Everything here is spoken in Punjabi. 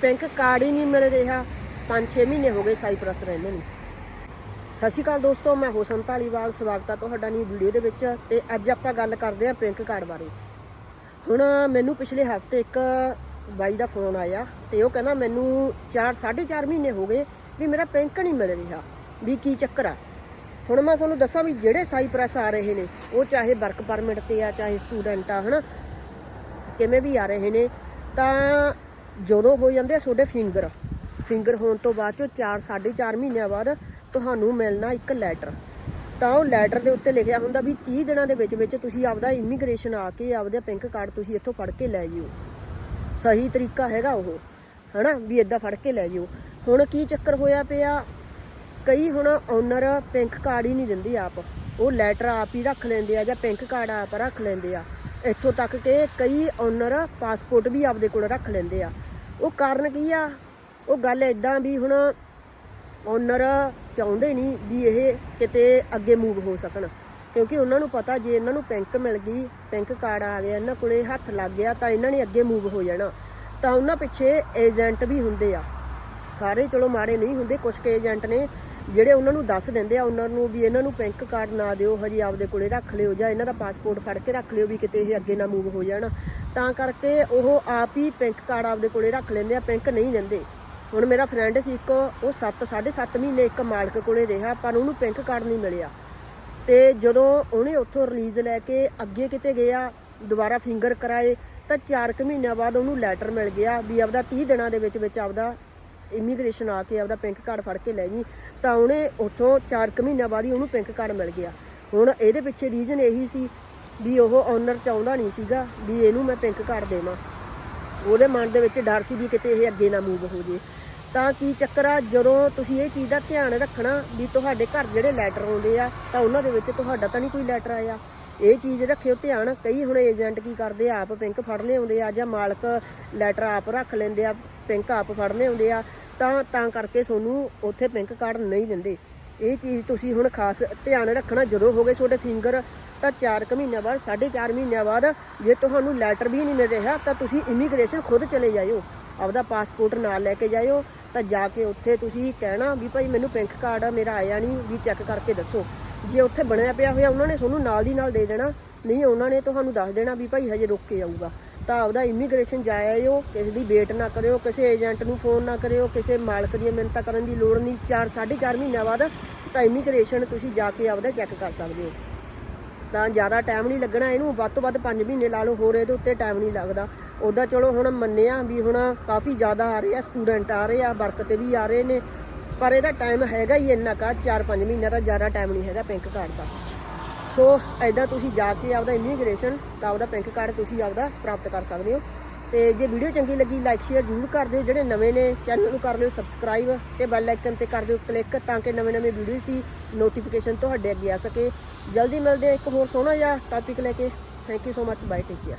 ਪਿੰਕ ਕਾਰਡ ਹੀ ਨਹੀਂ ਮਿਲ ਰਿਹਾ। 5-6 ਮਹੀਨੇ ਹੋ ਗਏ ਸਾਈਪ੍ਰਸ ਰਹਿੰਦੇ ਨੂੰ। ਸਤਿ ਸ਼੍ਰੀ ਅਕਾਲ ਦੋਸਤੋ, ਮੈਂ ਹੁਸਨ ਧਾਲੀਵਾਲ ਸਵਾਗਤ ਹੈ ਤੁਹਾਡਾ ਨੀ ਵੀਡੀਓ ਦੇ ਵਿੱਚ ਤੇ ਅੱਜ ਆਪਾਂ ਗੱਲ ਕਰਦੇ ਹਾਂ ਪਿੰਕ ਕਾਰਡ ਬਾਰੇ। ਹੁਣ ਮੈਨੂੰ ਪਿਛਲੇ ਹਫ਼ਤੇ ਇੱਕ ਬਾਈ ਦਾ ਫੋਨ ਆਇਆ ਤੇ ਉਹ ਕਹਿੰਦਾ ਮੈਨੂੰ 4 4.5 ਮਹੀਨੇ ਹੋ ਗਏ ਵੀ ਮੇਰਾ ਪਿੰਕ ਨਹੀਂ ਮਿਲ ਰਿਹਾ। ਵੀ ਕੀ ਚੱਕਰ ਆ? ਹੁਣ ਮੈਂ ਤੁਹਾਨੂੰ ਦੱਸਾਂ ਵੀ ਜਿਹੜੇ ਸਾਈਪ੍ਰਸ ਆ ਰਹੇ ਨੇ, ਉਹ ਚਾਹੇ ਵਰਕ ਪਰਮਿਟ ਤੇ ਆ, ਚਾਹੇ ਸਟੂਡੈਂਟ ਆ, ਹਨਾ, ਕਿਵੇਂ ਵੀ ਆ ਰਹੇ ਨੇ, ਤਾਂ ਜਦੋਂ ਹੋ ਜਾਂਦੇ ਆ ਤੁਹਾਡੇ ਫਿੰਗਰ ਫਿੰਗਰ ਹੋਣ ਤੋਂ ਬਾਅਦ ਚੋਂ 4 4.5 ਮਹੀਨਿਆਂ ਬਾਅਦ ਤੁਹਾਨੂੰ ਮਿਲਣਾ ਇੱਕ ਲੈਟਰ ਤਾਂ ਉਹ ਲੈਟਰ ਦੇ ਉੱਤੇ ਲਿਖਿਆ ਹੁੰਦਾ ਵੀ 30 ਦਿਨਾਂ ਦੇ ਵਿੱਚ ਵਿੱਚ ਤੁਸੀਂ ਆਪਦਾ ਇਮੀਗ੍ਰੇਸ਼ਨ ਆ ਕੇ ਆਪਦੇ ਪਿੰਕ ਕਾਰਡ ਤੁਸੀਂ ਇੱਥੋਂ ਫੜ ਕੇ ਲੈ ਜਿਓ। ਸਹੀ ਤਰੀਕਾ ਹੈਗਾ ਉਹ, ਹਨਾ? ਵੀ ਇਦਾਂ ਫੜ ਕੇ ਲੈ ਜਿਓ। ਹੁਣ ਕੀ ਚੱਕਰ ਹੋਇਆ ਪਿਆ? ਕਈ ਹੁਣ ਓਨਰ ਪਿੰਕ ਕਾਰਡ ਹੀ ਨਹੀਂ ਦਿੰਦੇ ਆਪ। ਉਹ ਲੈਟਰ ਆਪ ਹੀ ਰੱਖ ਲੈਂਦੇ ਆ ਜਾਂ ਪਿੰਕ ਕਾਰਡ ਆਪ ਰੱਖ ਲੈਂਦੇ ਆ। ਇੱਥੋਂ ਤੱਕ ਕਿ ਕਈ ਓਨਰ ਪਾਸਪੋਰਟ ਵੀ ਆਪਦੇ ਕੋਲ ਰੱਖ ਲੈਂਦੇ ਆ। ਉਹ ਕਾਰਨ ਕੀ ਆ? ਉਹ ਗੱਲ ਇਦਾਂ ਵੀ ਹੁਣ ਓਨਰ ਚਾਹੁੰਦੇ ਨਹੀਂ ਵੀ ਇਹ ਕਿਤੇ ਅੱਗੇ ਮੂਵ ਹੋ ਸਕਣ। ਕਿਉਂਕਿ ਉਹਨਾਂ ਨੂੰ ਪਤਾ ਜੇ ਇਹਨਾਂ ਨੂੰ ਪਿੰਕ ਮਿਲ ਗਈ ਪਿੰਕ ਕਾਰਡ ਆ ਗਿਆ, ਇਹਨਾਂ ਕੋਲੇ ਹੱਥ ਲੱਗ ਗਿਆ, ਤਾਂ ਇਹਨਾਂ ਨੇ ਅੱਗੇ ਮੂਵ ਹੋ ਜਾਣਾ। ਤਾਂ ਉਹਨਾਂ ਪਿੱਛੇ ਏਜੰਟ ਵੀ ਹੁੰਦੇ ਆ। ਸਾਰੇ ਚਲੋ ਮਾੜੇ ਨਹੀਂ ਹੁੰਦੇ ਕੁਝ ਕੇ ਏਜੰਟ ਨੇ ਜਿਹੜੇ ਉਹਨਾਂ ਨੂੰ ਦੱਸ ਦਿੰਦੇ ਆ, ਉਹਨਾਂ ਨੂੰ ਵੀ ਇਹਨਾਂ ਨੂੰ ਪਿੰਕ ਕਾਰਡ ਨਾ ਦਿਓ, ਹਜੇ ਆਪਦੇ ਕੋਲੇ ਰੱਖ ਲਿਓ ਜਾਂ ਇਹਨਾਂ ਦਾ ਪਾਸਪੋਰਟ ਫੜ ਕੇ ਰੱਖ ਲਿਓ ਵੀ ਕਿਤੇ ਇਹ ਅੱਗੇ ਨਾ ਮੂਵ ਹੋ ਜਾਣ। ਤਾਂ ਕਰਕੇ ਉਹ ਆਪ ਹੀ ਪਿੰਕ ਕਾਰਡ ਆਪਦੇ ਕੋਲੇ ਰੱਖ ਲੈਂਦੇ ਆ ਪਿੰਕ ਨਹੀਂ ਦਿੰਦੇ। ਹੁਣ ਮੇਰਾ ਫਰੈਂਡ ਸੀ ਇੱਕ, ਉਹ 7 7.5 ਮਹੀਨੇ ਇੱਕ ਮਾਲਕ ਕੋਲੇ ਰਿਹਾ, ਪਰ ਉਹਨੂੰ ਪਿੰਕ ਕਾਰਡ ਨਹੀਂ ਮਿਲਿਆ। ਤੇ ਜਦੋਂ ਉਹਨੇ ਉੱਥੋਂ ਰਿਲੀਜ਼ ਲੈ ਕੇ ਅੱਗੇ ਕਿਤੇ ਗਿਆ, ਦੁਬਾਰਾ ਫਿੰਗਰ ਕਰਾਏ, ਤਾਂ 4 ਕੁ ਮਹੀਨਿਆਂ ਬਾਅਦ ਉਹਨੂੰ ਲੈਟਰ ਮਿਲ ਗਿਆ ਵੀ ਆਪਦਾ 30 ਦਿਨਾਂ ਦੇ ਵਿੱਚ ਵਿੱਚ ਆਪਦਾ ਇਮੀਗ੍ਰੇਸ਼ਨ ਆ ਕੇ ਆਪਦਾ ਪਿੰਕ ਕਾਰਡ ਫੜ ਕੇ ਲੈ ਗਈ, ਤਾਂ ਉਹਨੇ ਉੱਥੋਂ 4 ਕੁ ਮਹੀਨਿਆਂ ਬਾਅਦ ਹੀ ਉਹਨੂੰ ਪਿੰਕ ਕਾਰਡ ਮਿਲ ਗਿਆ। ਹੁਣ ਇਹਦੇ ਪਿੱਛੇ ਰੀਜ਼ਨ ਇਹੀ ਸੀ ਵੀ ਉਹ ਓਨਰ ਚਾਹੁੰਦਾ ਨਹੀਂ ਸੀਗਾ ਵੀ ਇਹਨੂੰ ਮੈਂ ਪਿੰਕ ਕਾਰਡ ਦੇਵਾਂ। ਉਹਦੇ ਮਨ ਦੇ ਵਿੱਚ ਡਰ ਸੀ ਵੀ ਕਿਤੇ ਇਹ ਅੱਗੇ ਨਾ ਮੂਵ ਹੋ ਜੇ ਤਾਂ ਕੀ ਚੱਕਰ ਆ, ਜਦੋਂ ਤੁਸੀਂ ਇਹ ਚੀਜ਼ ਦਾ ਧਿਆਨ ਰੱਖਣਾ ਵੀ ਤੁਹਾਡੇ ਘਰ ਜਿਹੜੇ ਲੈਟਰ ਆਉਂਦੇ ਆ, ਤਾਂ ਉਹਨਾਂ ਦੇ ਵਿੱਚ ਤੁਹਾਡਾ ਤਾਂ ਨਹੀਂ ਕੋਈ ਲੈਟਰ ਆਇਆ। ਇਹ ਚੀਜ਼ ਰੱਖਿਓ ਧਿਆਨ, ਕਈ ਹੁਣ ਏਜੰਟ ਕੀ ਕਰਦੇ ਆਪ ਪਿੰਕ ਫੜ ਲਿਆਉਂਦੇ ਆ ਜਾਂ ਮਾਲਕ ਲੈਟਰ ਆਪ ਰੱਖ ਲੈਂਦੇ ਆ। ਪਿੰਕ ਆਪ ਫੜਨੇ ਆਉਂਦੇ ਆ, ਤਾਂ ਤਾਂ ਕਰਕੇ ਤੁਹਾਨੂੰ ਉੱਥੇ ਪਿੰਕ ਕਾਰਡ ਨਹੀਂ ਦਿੰਦੇ। ਇਹ ਚੀਜ਼ ਤੁਸੀਂ ਹੁਣ ਖਾਸ ਧਿਆਨ ਰੱਖਣਾ, ਜਦੋਂ ਹੋ ਗਏ ਤੁਹਾਡੇ ਫਿੰਗਰ ਤਾਂ 4 ਕੁ ਮਹੀਨਿਆਂ ਬਾਅਦ 4.5 ਮਹੀਨਿਆਂ ਬਾਅਦ ਜੇ ਤੁਹਾਨੂੰ ਲੈਟਰ ਵੀ ਨਹੀਂ ਮਿਲ ਰਿਹਾ, ਤਾਂ ਤੁਸੀਂ ਇਮੀਗ੍ਰੇਸ਼ਨ ਖੁਦ ਚਲੇ ਜਾਇਓ। ਆਪਦਾ ਪਾਸਪੋਰਟ ਨਾਲ ਲੈ ਕੇ ਜਾਇਓ, ਤਾਂ ਜਾ ਕੇ ਉੱਥੇ ਤੁਸੀਂ ਕਹਿਣਾ ਵੀ ਭਾਈ ਮੈਨੂੰ ਪਿੰਕ ਕਾਰਡ ਮੇਰਾ ਆਇਆ ਨਹੀਂ, ਵੀ ਚੈੱਕ ਕਰਕੇ ਦੱਸੋ। ਜੇ ਉੱਥੇ ਬਣਿਆ ਪਿਆ ਹੋਇਆ, ਉਹਨਾਂ ਨੇ ਤੁਹਾਨੂੰ ਨਾਲ ਦੀ ਨਾਲ ਦੇ ਦੇਣਾ, ਨਹੀਂ ਉਹਨਾਂ ਨੇ ਤੁਹਾਨੂੰ ਦੱਸ ਦੇਣਾ ਵੀ ਭਾਈ ਹਜੇ ਰੁਕ ਕੇ ਆਊਗਾ। ਤਾਂ ਆਪਦਾ ਇਮੀਗ੍ਰੇਸ਼ਨ ਜਾਇਓ, ਕਿਸੇ ਦੀ ਵੇਟ ਨਾ ਕਰਿਓ, ਕਿਸੇ ਏਜੰਟ ਨੂੰ ਫੋਨ ਨਾ ਕਰਿਓ, ਕਿਸੇ ਮਾਲਕ ਦੀਆਂ ਮਿਹਨਤਾਂ ਕਰਨ ਦੀ ਲੋੜ ਨਹੀਂ। 4 4.5 ਮਹੀਨਿਆਂ ਬਾਅਦ ਤਾਂ ਇਮੀਗ੍ਰੇਸ਼ਨ ਤੁਸੀਂ ਜਾ ਕੇ ਆਪਦਾ ਚੈੱਕ ਕਰ ਸਕਦੇ ਹੋ। ਤਾਂ ਜ਼ਿਆਦਾ ਟਾਈਮ ਨਹੀਂ ਲੱਗਣਾ ਇਹਨੂੰ, ਵੱਧ ਤੋਂ ਵੱਧ 5 ਮਹੀਨੇ ਲਾ ਲਓ, ਹੋਰ ਇਹਦੇ ਉੱਤੇ ਟਾਈਮ ਨਹੀਂ ਲੱਗਦਾ। ਉਹਦਾ ਚਲੋ ਹੁਣ ਮੰਨਿਆ ਵੀ ਹੁਣ ਕਾਫੀ ਜ਼ਿਆਦਾ ਆ ਰਹੇ ਆ ਸਟੂਡੈਂਟ ਆ ਰਹੇ ਆ, ਵਰਕ ਤੇ ਵੀ ਆ ਰਹੇ ਨੇ, ਪਰ ਇਹਦਾ ਟਾਈਮ ਹੈਗਾ ਹੀ ਇੰਨਾ ਕਾ 4-5 ਮਹੀਨਿਆਂ ਦਾ ਜ਼ਿਆਦਾ ਟਾਈਮ ਨਹੀਂ ਹੈਗਾ ਪਿੰਕ ਕਾਰਡ ਦਾ। ਸੋ ਐਦਾਂ ਤੁਸੀਂ ਜਾ ਕੇ ਆਪਦਾ ਇਮੀਗ੍ਰੇਸ਼ਨ ਤਾਂ ਆਪਦਾ ਪਿੰਕ ਕਾਰਡ ਤੁਸੀਂ ਆਪਦਾ ਪ੍ਰਾਪਤ ਕਰ ਸਕਦੇ ਹੋ। ਤੇ ਜੇ ਵੀਡੀਓ ਚੰਗੀ ਲੱਗੀ ਲਾਈਕ ਸ਼ੇਅਰ ਜ਼ਰੂਰ ਕਰ ਦਿਓ। ਜਿਹੜੇ ਨਵੇਂ ਨੇ ਚੈਨਲ ਨੂੰ ਕਰ ਲਿਓ ਸਬਸਕ੍ਰਾਈਬ ਤੇ ਬੈਲ ਆਈਕਨ ਤੇ ਕਰ ਦਿਓ ਕਲਿੱਕ ਤਾਂ ਕਿ ਨਵੇਂ-ਨਵੇਂ ਵੀਡੀਓਜ਼ ਦੀ ਨੋਟੀਫਿਕੇਸ਼ਨ ਤੁਹਾਡੇ ਅੱਗੇ ਆ ਸਕੇ। ਜਲਦੀ ਮਿਲਦੇ ਹਾਂ ਇੱਕ ਹੋਰ ਸੋਹਣਾ ਜਿਹਾ ਟਾਪਿਕ ਲੈ ਕੇ। Thank you so much bye take care